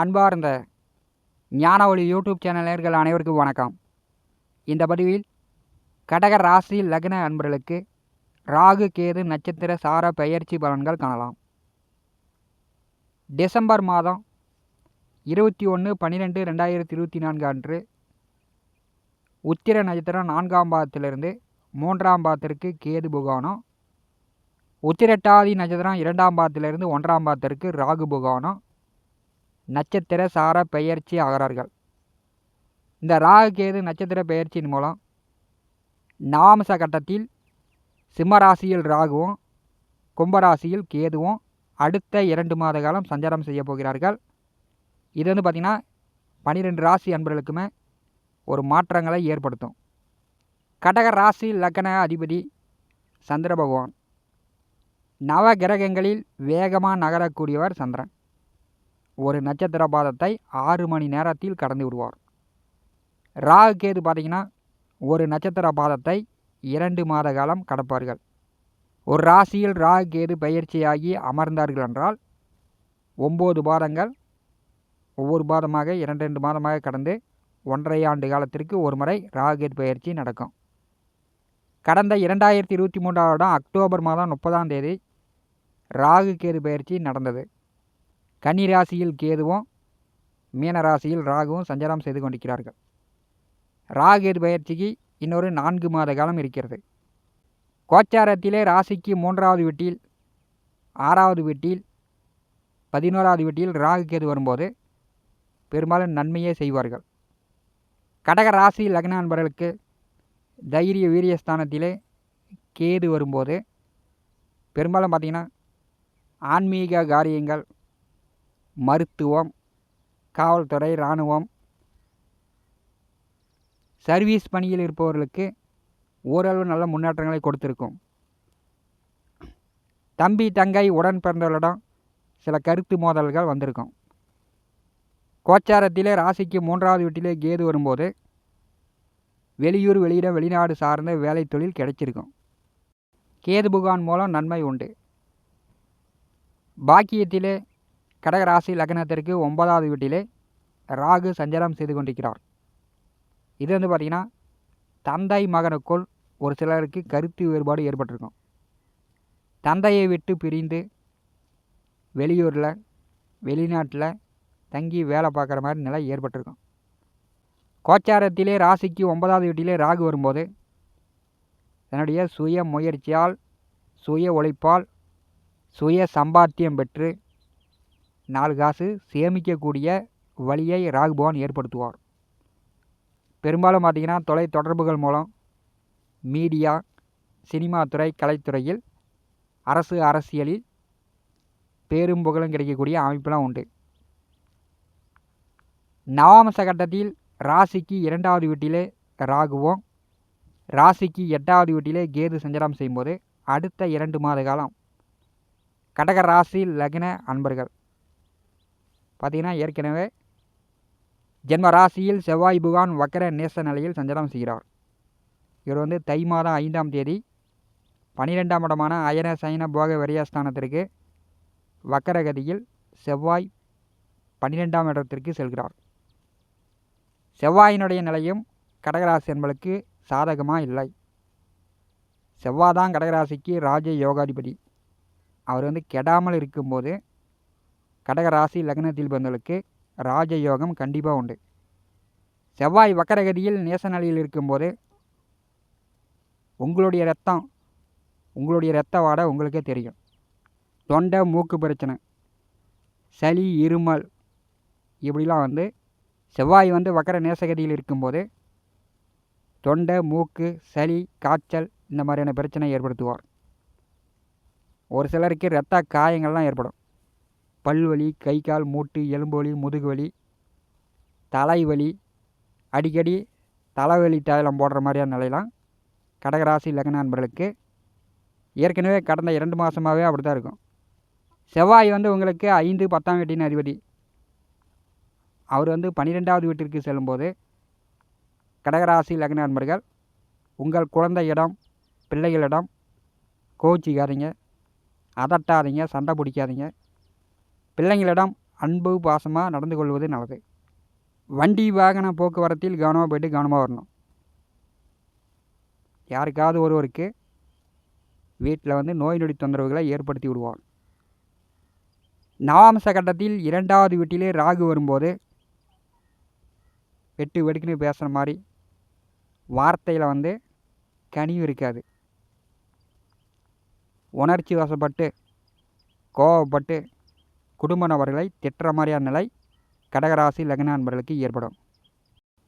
அன்பார்ந்த ஞான ஒளி யூடியூப் சேனலர்கள் அனைவருக்கும் வணக்கம். இந்த பதிவில் கடக ராசி லக்ன அன்பர்களுக்கு ராகு கேது நட்சத்திர சார பெயர்ச்சி பலன்கள் காணலாம். டிசம்பர் மாதம் இருபத்தி ஒன்று பன்னிரெண்டு ரெண்டாயிரத்தி இருபத்தி நான்கு அன்று உத்திர நட்சத்திரம் நான்காம் பாதத்திலிருந்து மூன்றாம் பாதத்திற்கு கேது புகானம் உத்திரட்டாதி நட்சத்திரம் இரண்டாம் பாதத்திலிருந்து ஒன்றாம் பாதத்திற்கு ராகு புகானம் நட்சத்திர சார பெயர்ச்சி ஆகிறார்கள். இந்த ராகு கேது நட்சத்திர பெயர்ச்சியின் மூலம் நாமச கட்டத்தில் சிம்மராசியில் ராகுவும் கும்பராசியில் கேதுவும் அடுத்த இரண்டு மாத காலம் சஞ்சாரம் செய்ய போகிறார்கள். இது வந்து பார்த்திங்கன்னா பன்னிரெண்டு ராசி அன்பர்களுக்குமே ஒரு மாற்றங்களை ஏற்படுத்தும். கடக ராசி லக்கண அதிபதி சந்திர பகவான். நவ கிரகங்களில் வேகமாக நகரக்கூடியவர் சந்திரன். ஒரு நட்சத்திர பாதத்தை ஆறு மணி நேரத்தில் கடந்து விடுவார். ராகு கேது பார்த்தீங்கன்னா ஒரு நட்சத்திர பாதத்தை இரண்டு மாத காலம் கடப்பார்கள். ஒரு ராசியில் ராகு கேது பயிற்சியாகி அமர்ந்தார்கள் என்றால் ஒம்பது பாதங்கள் ஒவ்வொரு பாதமாக இரண்டு ரெண்டு மாதமாக கடந்து ஒன்றரை ஆண்டு காலத்திற்கு ஒரு முறை ராகு பயிற்சி நடக்கும். கடந்த இரண்டாயிரத்தி இருபத்தி மூன்றாம் வருடம் அக்டோபர் மாதம் முப்பதாம் தேதி ராகு கேது பயிற்சி நடந்தது. கன்னி ராசியில் கேதுவும் மீன ராசியில் ராகுவும் சஞ்சாரம் செய்து கொண்டிருக்கிறார்கள். ராகு பயிற்சிக்கு இன்னொரு நான்கு மாத காலம் இருக்கிறது. கோச்சாரத்திலே ராசிக்கு மூன்றாவது வீட்டில் ஆறாவது வீட்டில் பதினோராவது வீட்டில் ராகு கேது வரும்போது பெரும்பாலும் நன்மையே செய்வார்கள். கடக ராசி லக்ன நண்பர்களுக்கு தைரிய வீரியஸ்தானத்திலே கேது வரும்போது பெரும்பாலும் பார்த்திங்கன்னா ஆன்மீக காரியங்கள் மருத்துவம் காவல்துறை இராணுவம். சர்வீஸ் பணியில் இருப்பவர்களுக்கு ஓரளவு நல்ல முன்னேற்றங்களை கொடுத்துருக்கும். தம்பி தங்கை உடன் பிறந்தவர்களிடம் சில கருத்து மோதல்கள் வந்திருக்கும். கோச்சாரத்திலே ராசிக்கு மூன்றாவது வீட்டிலே கேது வரும்போது வெளியூர் வெளியிடம் வெளிநாடு சார்ந்த வேலை தொழில் கிடைச்சிருக்கும். கேது புகான் மூலம் நன்மை உண்டு. பாக்கியத்திலே கடகராசி லக்னத்திற்கு ஒன்பதாவது வீட்டிலே ராகு சஞ்சாரம் செய்து கொண்டிருக்கிறார். இது வந்து பார்த்திங்கன்னா தந்தை மகனுக்குள் ஒரு சிலருக்கு கருத்து வேறுபாடு ஏற்பட்டிருக்கும். தந்தையை விட்டு பிரிந்து வெளியூரில் வெளிநாட்டில் தங்கி வேலை பார்க்குற மாதிரி நிலை ஏற்பட்டிருக்கும். கோச்சாரத்திலே ராசிக்கு ஒன்பதாவது வீட்டிலே ராகு வரும்போது தன்னுடைய சுய முயற்சியால் சுய உழைப்பால் சுய சம்பாத்தியம் பெற்று நாலு காசு சேமிக்கக்கூடிய வழியை ராகு பகவான் ஏற்படுத்துவார். பெரும்பாலும் பார்த்திங்கன்னா தொலை தொடர்புகள் மூலம் மீடியா சினிமா துறை கலைத்துறையில் அரசு அரசியலில் பேரும் புகழும் கிடைக்கக்கூடிய அமைப்பெல்லாம் உண்டு. நவாம்ச கட்டத்தில் ராசிக்கு இரண்டாவது வீட்டிலே ராகுவும் ராசிக்கு எட்டாவது வீட்டிலே கேது சஞ்சாரம் செய்யும்போது அடுத்த இரண்டு மாத காலம் கடக ராசி லக்ன அன்பர்கள். பார்த்திங்கன்னா ஏற்கனவே ஜென்ம ராசியில் செவ்வாய் புகான் வக்கர நேச நிலையில் சஞ்சாரம் செய்கிறார். இவர் வந்து தை மாதம் ஐந்தாம் தேதி பனிரெண்டாம் இடமான அயன சயன போக விரயஸ்தானத்திற்கு வக்கரகதியில் செவ்வாய் பன்னிரெண்டாம் இடத்திற்கு செல்கிறார். செவ்வாயினுடைய நிலையும் கடகராசி என்பளுக்கு சாதகமாக இல்லை. செவ்வாய் தான் கடகராசிக்கு ராஜ யோகாதிபதி அவர் வந்து கெடாமல் இருக்கும்போது கடகராசி லக்னத்தில் பிறந்தவர்களுக்கு ராஜயோகம் கண்டிப்பாக உண்டு. செவ்வாய் வக்கரகதியில் நேசநிலையில் இருக்கும்போது உங்களுடைய ரத்தம் உங்களுடைய ரத்த வாடை உங்களுக்கே தெரியும். தொண்டை மூக்கு பிரச்சனை சளி இருமல் இப்படிலாம் வந்து செவ்வாய் வந்து வக்கர நேசகதியில் இருக்கும்போது தொண்டை மூக்கு சளி காய்ச்சல் இந்த மாதிரியான பிரச்சனை ஏற்படுத்துவார். ஒரு சிலருக்கு இரத்த காயங்கள்லாம் ஏற்படும். பல்வலி கை கால் மூட்டு எலும்பு வலி முதுகு வலி தலைவலி அடிக்கடி தலைவலி தைலம் போடுற மாதிரியான நிலையெல்லாம் கடகராசி லக்ன நண்பர்களுக்கு ஏற்கனவே கடந்த இரண்டு மாதமாகவே அப்படி தான் இருக்கும். செவ்வாய் வந்து உங்களுக்கு ஐந்து பத்தாம் வீட்டின் அதிபதி. அவர் வந்து பன்னிரெண்டாவது வீட்டிற்கு செல்லும்போது கடகராசி லக்ன நண்பர்கள் உங்கள் குழந்தையிடம் பிள்ளைகளிடம் கோச்சிக்காதீங்க அதட்டாதீங்க சண்டை பிடிக்காதீங்க பிள்ளைங்களிடம் அன்பு பாசமாக நடந்து கொள்வது நல்லது. வண்டி வாகன போக்குவரத்தில் கவனமாக போயிட்டு கவனமாக வரணும். யாருக்காவது ஒருவருக்கு வீட்டில் வந்து நோய் நொடி தொந்தரவுகளை ஏற்படுத்தி விடுவார் நவாம்ச கட்டத்தில் இரண்டாவது வீட்டிலே ராகு வரும்போது வெட்டு வெடுக்குன்னு பேசுகிற மாதிரி வார்த்தையில் வந்து கனிவு இருக்காது. உணர்ச்சி வசப்பட்டு கோவப்பட்டு குடும்ப நபர்களை திட்டுற மாதிரியான நிலை கடகராசி லக்ன நண்பர்களுக்கு ஏற்படும்.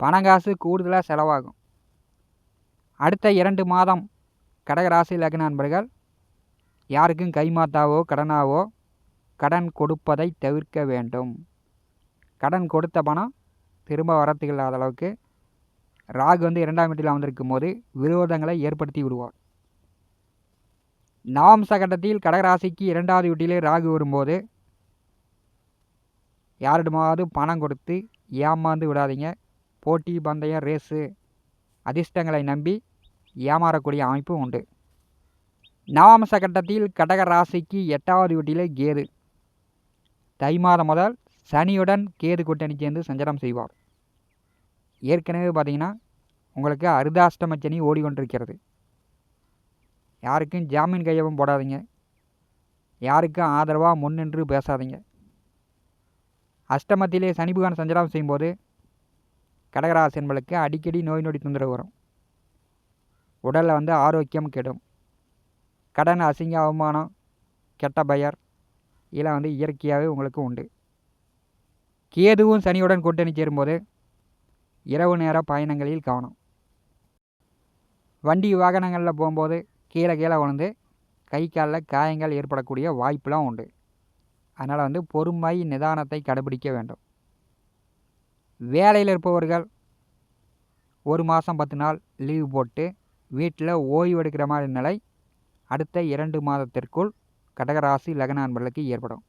பணங்காசு கூடுதலாக செலவாகும். அடுத்த இரண்டு மாதம் கடகராசி லக்ன நண்பர்கள் யாருக்கும் கைமாத்தாவோ கடனாவோ கடன் கொடுப்பதை தவிர்க்க வேண்டும். கடன் கொடுத்த பணம் திரும்ப வரத்துக்கு இல்லாத அளவுக்கு ராகு வந்து இரண்டாம் வீட்டில் வந்திருக்கும் போது விரோதங்களை ஏற்படுத்தி விடுவார். நவம்ச கட்டத்தில் கடகராசிக்கு இரண்டாவது வீட்டிலே ராகு வரும்போது யாரிடமாவது பணம் கொடுத்து ஏமாந்து விடாதீங்க. போட்டி பந்தயம் ரேஸு அதிர்ஷ்டங்களை நம்பி ஏமாறக்கூடிய அமைப்பு உண்டு. நவாம்ச கட்டத்தில் கடக ராசிக்கு எட்டாவது வீட்டிலே கேது. தை மாதம் முதல் சனியுடன் கேது கூட்டணி சேர்ந்து சஞ்சாரம் செய்வார். ஏற்கனவே பார்த்தீங்கன்னா உங்களுக்கு அருதாஷ்டம சனி ஓடிக்கொண்டிருக்கிறது. யாருக்கும் ஜாமீன் கையவும் போடாதீங்க. யாருக்கும் ஆதரவாக முன்னின்று பேசாதீங்க. அஷ்டமத்திலே சனி பகவான் சஞ்சாரம் செய்யும்போது கடகராசி என்பளுக்கு அடிக்கடி நோய் நொடி தொந்தரவு வரும். உடலில் வந்து ஆரோக்கியம் கெடும். கடன் அசிங்க அவமானம் கெட்ட பெயர் இதெல்லாம் வந்து இயற்கையாகவே உங்களுக்கு உண்டு. கேதுவும் சனியுடன் கூட்டணி சேரும்போது இரவு நேர பயணங்களில் கவனம். வண்டி வாகனங்களில் போகும்போது கீழே கீழே விழுந்து கை காலில் காயங்கள் ஏற்படக்கூடிய வாய்ப்புலாம் உண்டு. அதனால் வந்து பொறுமை நிதானத்தை கடைபிடிக்க வேண்டும். வேலையில் இருப்பவர்கள் ஒரு மாதம் பத்து நாள் லீவு போட்டு வீட்டில் ஓய்வு எடுக்கிற மாதிரி நிலை அடுத்த இரண்டு மாதத்திற்குள் கடகராசி லக்ன அன்பர்களுக்கு ஏற்படும்.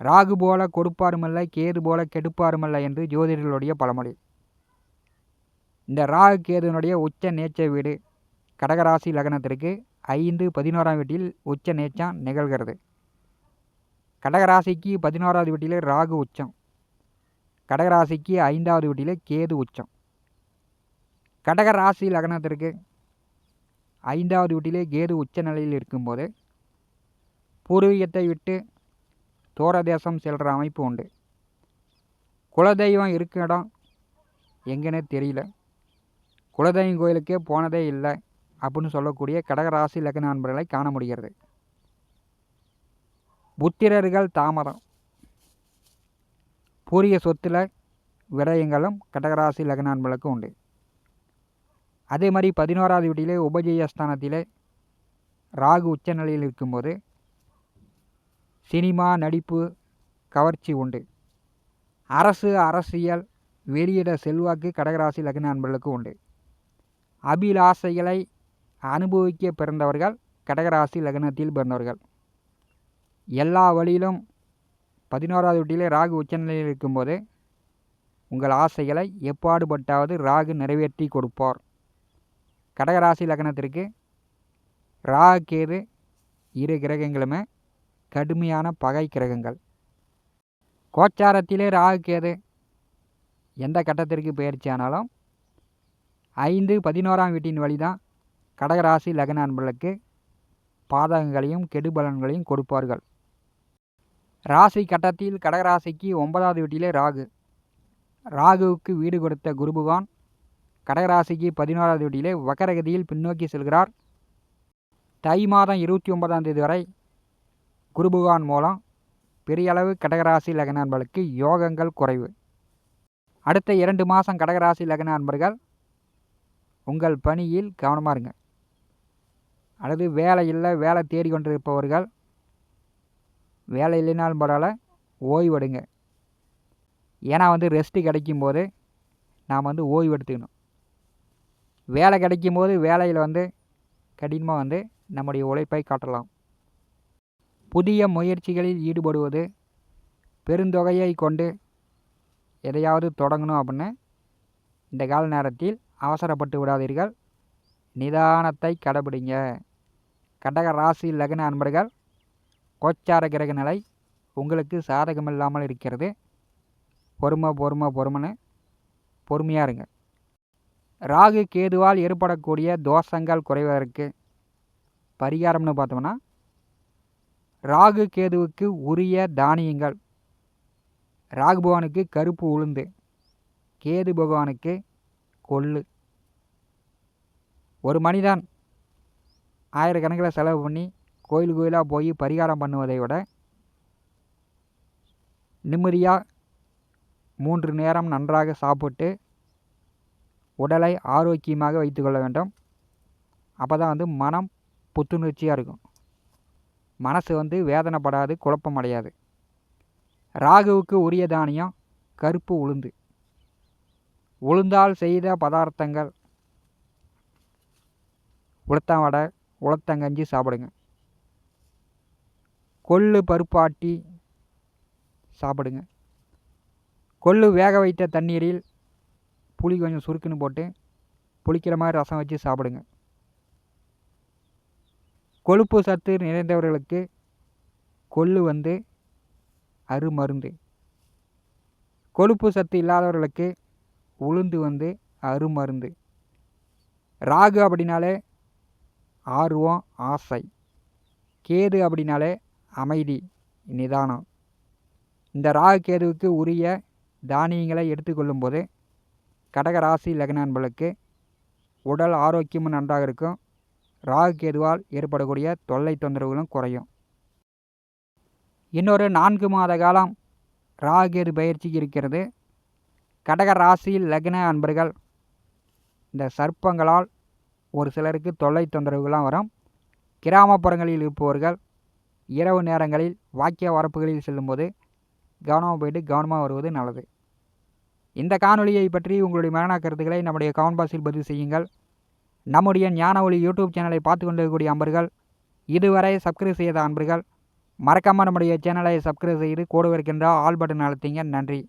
ராகு போல கொடுப்பாருமில்லை கேது போல கெடுப்பாருமில்லை என்று ஜோதிடர்களுடைய பழமொழி. இந்த ராகு கேதுனுடைய உச்ச நேச்ச வீடு கடகராசி லக்னத்திற்கு ஐந்து பதினோராம் வீட்டில் உச்ச நேச்சம் நிகழ்கிறது. கடகராசிக்கு பதினோராவது வீட்டிலே ராகு உச்சம். கடகராசிக்கு ஐந்தாவது வீட்டிலே கேது உச்சம். கடகராசி லக்னத்திற்கு ஐந்தாவது வீட்டிலே கேது உச்ச நிலையில் இருக்கும்போது பூர்வீகத்தை விட்டு தூர தேசம் செல்கிற அமைப்பு உண்டு. குலதெய்வம் இருக்க இடம் எங்கன்னு தெரியல. குலதெய்வம் கோயிலுக்கே போனதே இல்லை அப்படின்னு சொல்லக்கூடிய கடகராசி லக்ன நண்பர்களை காண முடிகிறது. புத்திரர்கள் தாமதம் பூரிய சொத்தில் விரயங்களும் கடகராசி லக்ன உண்டு. அதே மாதிரி பதினோராவது வீட்டிலே உபஜயஸ்தானத்திலே ராகு உச்சநிலையில் இருக்கும்போது சினிமா நடிப்பு கவர்ச்சி உண்டு. அரசு அரசியல் வெளியிட செல்வாக்கு கடகராசி லக்ன உண்டு. அபிலாசைகளை அனுபவிக்க பிறந்தவர்கள் கடகராசி லக்னத்தில் பிறந்தவர்கள். எல்லா வழியிலும் பதினோராவது வீட்டிலே ராகு உச்சநிலையில் இருக்கும்போது உங்கள் ஆசைகளை எப்பாடுபட்டாவது ராகு நிறைவேற்றி கொடுப்பார். கடகராசி லக்னத்திற்கு ராகு கேது இரு கிரகங்களுமே கடுமையான பகை கிரகங்கள். கோச்சாரத்திலே ராகு கேது எந்த கட்டத்திற்கு பயிற்சி ஆனாலும் ஐந்து பதினோராம் வீட்டின் வழி தான் கடகராசி லக்ன அன்பர்களுக்கு பாதகங்களையும் கெடுபலன்களையும் கொடுப்பார்கள். ராசி கட்டத்தில் கடகராசிக்கு ஒன்பதாவது வீட்டிலே ராகு. ராகுவுக்கு வீடு கொடுத்த குருபகவான் கடகராசிக்கு பதினோராவது வீட்டிலே வக்கரகதியில் பின்னோக்கி செல்கிறார். தை மாதம் இருபத்தி ஒன்பதாம் தேதி வரை குருபகவான் மூலம் பெரிய அளவு கடகராசி லக்ன நண்பர்களுக்கு யோகங்கள் குறைவு. அடுத்த இரண்டு மாதம் கடகராசி லக்ன நண்பர்கள் உங்கள் பணியில் கவனமாக இருங்க. அல்லது வேலை இல்லை வேலை தேடிக்கொண்டிருப்பவர்கள் வேலை இல்லைனாலும் பரவாயில்ல ஓய்வெடுங்க. ஏன்னா வந்து ரெஸ்ட்டு கிடைக்கும் போது நாம் வந்து ஓய்வு எடுத்துக்கணும் வேலை கிடைக்கும் போது வேலையில் வந்து கடினமாக வந்து நம்முடைய உழைப்பை காட்டலாம். புதிய முயற்சிகளில் ஈடுபடுவது பெருந்தொகையை கொண்டு எதையாவது தொடங்கணும் அப்படின்னு இந்த கால நேரத்தில் அவசரப்பட்டு விடாதீர்கள். நிதானத்தை கடைபிடிங்க கடக ராசி லக்ன அன்பர்கள் கோச்சார கிரக நிலை உங்களுக்கு சாதகம் இல்லாமல் இருக்கிறது. பொறுமை பொறுமை பொறுமைன்னு பொறுமையாக இருங்க. ராகு கேதுவால் ஏற்படக்கூடிய தோஷங்கள் குறைவதற்கு பரிகாரம்னு பார்த்தோம்னா ராகு கேதுவுக்கு உரிய தானியங்கள். ராகு பகவானுக்கு கருப்பு உளுந்து கேது பகவானுக்கு கொள்ளு. ஒரு மனிதன் ஆயிரக்கணக்கில் செலவு பண்ணி கோயில் கோயிலாக போய் பரிகாரம் பண்ணுவதை விட நிம்மதியாக மூன்று நேரம் நன்றாக சாப்பிட்டு உடலை ஆரோக்கியமாக வைத்துக்கொள்ள வேண்டும். அப்போ தான் வந்து மனம் புத்துணர்ச்சியாக இருக்கும். மனசு வந்து வேதனைப்படாது குழப்பம் அடையாது ராகுவுக்கு உரிய தானியம் கருப்பு உளுந்து. உளுந்தால் செய்த பதார்த்தங்கள் உளுத்தம் வடை உளுத்தங்கஞ்சி சாப்பிடுங்க. கொள்ளு பருப்பாட்டி சாப்பிடுங்க. கொள்ளு வேக வைத்த தண்ணீரில் புளி கொஞ்சம் சுருக்குன்னு போட்டு புளிக்கிற மாதிரி ரசம் வச்சு சாப்பிடுங்க. கொழுப்பு சத்து நிறைந்தவர்களுக்கு கொள்ளு வந்து அருமருந்து. கொழுப்பு சத்து இல்லாதவர்களுக்கு உளுந்து வந்து அருமருந்து. ராகு அப்படின்னாலே ஆர்வம் ஆசை. கேது அப்படின்னாலே அமைதி நிதானம். இந்த ராகு கேதுவுக்கு உரிய தானியங்களை எடுத்துக்கொள்ளும் போது கடகராசி லக்ன உடல் ஆரோக்கியமும் நன்றாக இருக்கும். ராகு கேதுவால் ஏற்படக்கூடிய தொல்லை தொந்தரவுகளும் குறையும். இன்னொரு நான்கு மாத காலம் ராகேது பயிற்சி இருக்கிறது. கடக ராசியில் லக்ன அன்பர்கள் இந்த சர்ப்பங்களால் ஒரு சிலருக்கு தொல்லை தொந்தரவுகள்லாம் வரும். கிராமப்புறங்களில் இருப்பவர்கள் இரவு நேரங்களில் வாக்கிய வரப்புகளில் செல்லும்போது கவனமாக போயிட்டு கவனமாக வருவது நல்லது. இந்த காணொலியை பற்றி உங்களுடைய மரண கருத்துக்களை நம்முடைய கமெண்ட் பாக்ஸில் பதிவு செய்யுங்கள். நம்முடைய ஞான ஒளி யூடியூப் சேனலை பார்த்து கொண்டிருக்கக்கூடிய அன்பர்கள் இதுவரை சப்ஸ்கிரைப் செய்த அன்பர்கள் மறக்காமல் நம்முடைய சேனலை சப்ஸ்கிரைப் செய்து கூட இருக்கின்ற ஆல் பட்டன் அழுத்திங்க. நன்றி.